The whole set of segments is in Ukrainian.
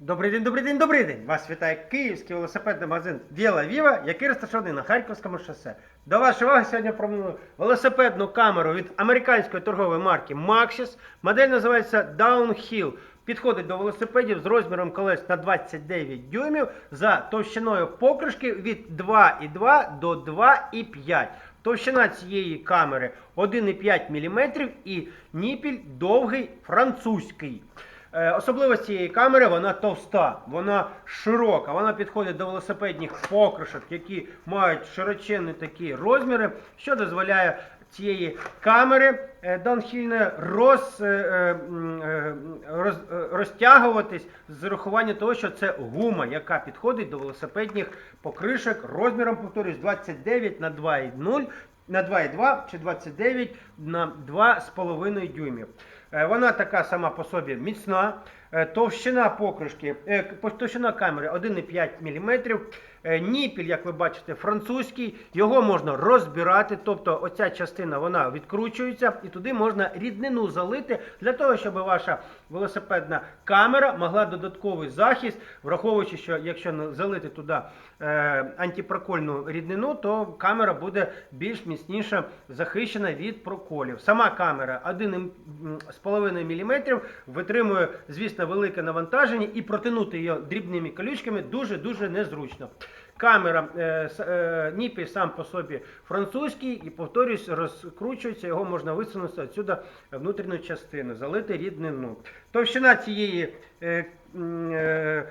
Добрий день, добрий день, добрий день! Вас вітає київський велосипедний магазин Віла Віва, який розташований на Харківському шосе. До вашої уваги сьогодні пропоную велосипедну камеру від американської торгової марки Maxxis. Модель називається Downhill. Підходить до велосипедів з розміром колес на 29 дюймів за товщиною покришки від 2,2 до 2,5. Товщина цієї камери 1,5 мм і ніпіль довгий французький. Е, Особливість цієї камери вона товста, вона широка, вона підходить до велосипедних покришок, які мають широченні такі розміри, що дозволяє цієї камери е, даунхільної роз, е, роз, розтягуватись з урахуванням того, що це гума, яка підходить до велосипедних покришок розміром, повторюсь, 29 на 2,0 на 2,2 чи 29 на 2,5 дюймів. Е, Вона така сама по собі міцна. Е, Товщина покришки, е, товщина камери 1,5 мм. Ніпіль, як ви бачите, французький. Його можна розбирати, тобто оця частина вона відкручується і туди можна ріднину залити для того, щоб ваша велосипедна камера могла додатковий захист, враховуючи, що якщо залити туди антипрокольну ріднину, то камера буде більш міцніше захищена від проколів. Сама камера 1,5 мм витримує, звісно, велике навантаження і протинути її дрібними колючками дуже-дуже незручно. Камера, е, е, ніпіль сам по собі французький і, повторюсь, розкручується, його можна висунути відсюди внутрішню частину, залити ріднину. Товщина цієї е, е,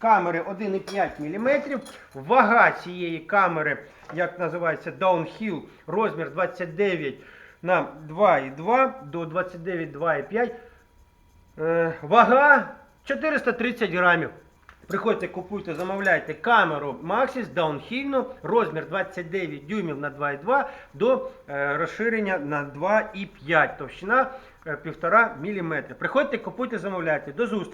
камери 1,5 мм. Вага цієї камери, як називається Downhill, розмір 29 на 2,2 до 29 2,5. Е, Вага 430 грамів. Приходьте, купуйте, замовляйте камеру Maxxis Downhill, розмір 29 дюймів на 2,2 до е, розширення на 2,5, товщина е, 1,5 мм. Приходьте, купуйте, замовляйте. До зустрічі!